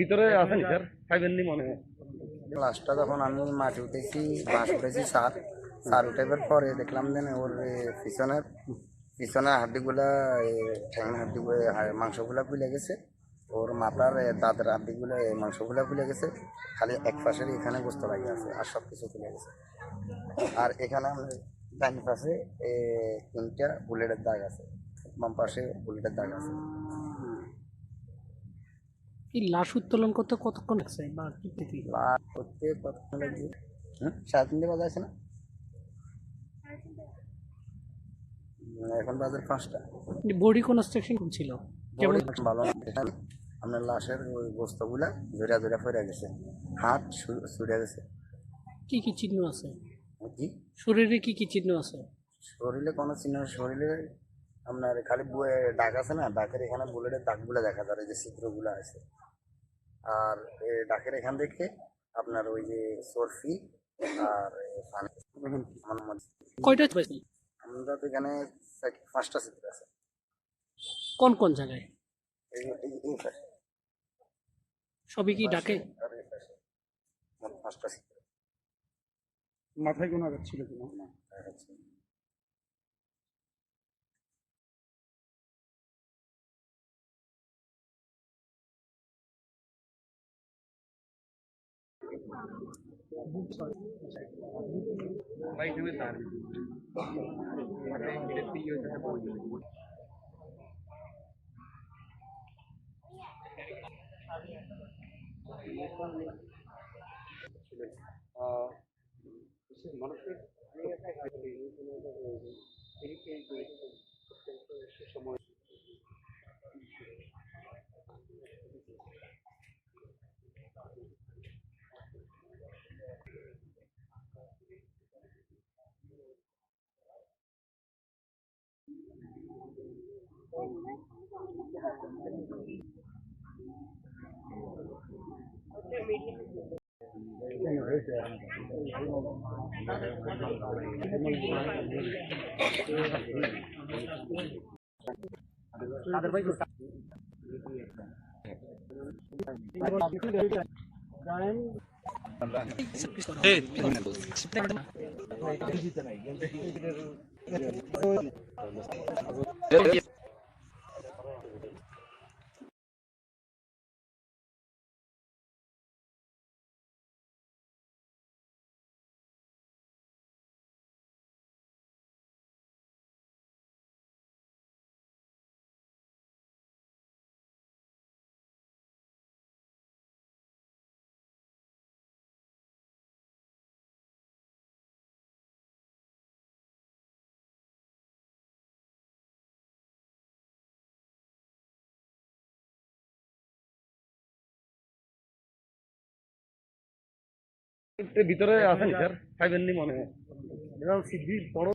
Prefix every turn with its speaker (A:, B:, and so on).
A: ভিতরে আছেন স্যার। খাইবেননি মনে হয়।
B: লাস্টটা যখন আমি মাটি উঠেছি বাঁশ উঠেছি সার সার উঠাইবার পরে দেখলাম যে ওর এ, পিছনের হাড্ডিগুলা ঠ্যাংয়ের হাড্ডিগুলো মাংসগুলা খুলে গেছে। ওর মাথার দাঁতের হাড্ডিগুলো মাংসগুলা খুলে গেছে। খালি এক পাশের এখানে গোস্ত লাগে আছে আর সব কিছু খুলে গেছে। আর এখানে আমার ডান পাশে তিনটা বুলেটের দাগ আছে। বাম পাশে বুলেটের দাগ আছে।
C: কি লাশ উত্তোলন করতে কতক্ষণ লাগছে বা কি পৃথিবী?
B: লাভ করতে কতক্ষণ লাগবে? হুম সাড়ে তিনটে বাজে আছে না? এখন বাজার পাঁচটা।
C: বডি কনস্ট্রাকশন ছিল? কেমন?
B: ভালো আপনার লাশের ওই বস্তুগুলা জোড়া জোড়া ফেরে গেছে। হাত ছুড়ে গেছে
C: কি কি চিহ্ন আছে? শরীরে কি কি চিহ্ন আছে?
B: শরীরে কোনো চিহ্ন। শরীরে আপনার খালি বয়ে- দাগ আছে না ডাকের এখানে বুলেটের দাগগুলো দেখা যায় যে চিত্রগুলো আছে। আর এই ডাকের এখান থেকে আপনার ওই যে সরফি আর আমার মধ্যে
C: কয়টা
B: আমরা তো এখানে পাঁচটা চিত্র আছে।
C: কোন কোন জায়গায়?
B: এই এই- এই পাশে।
C: সবই কি ডাকে
B: আর এই পাশে মোট পাঁচটা চিত্র
A: মাথায় কোনো আঘাত ছিল কিনা
B: দেখা otherwise
A: Hey, ভিতরে আছেন স্যার? খাইবেননি মনে হয়। এরকম সিদ্ধি বড়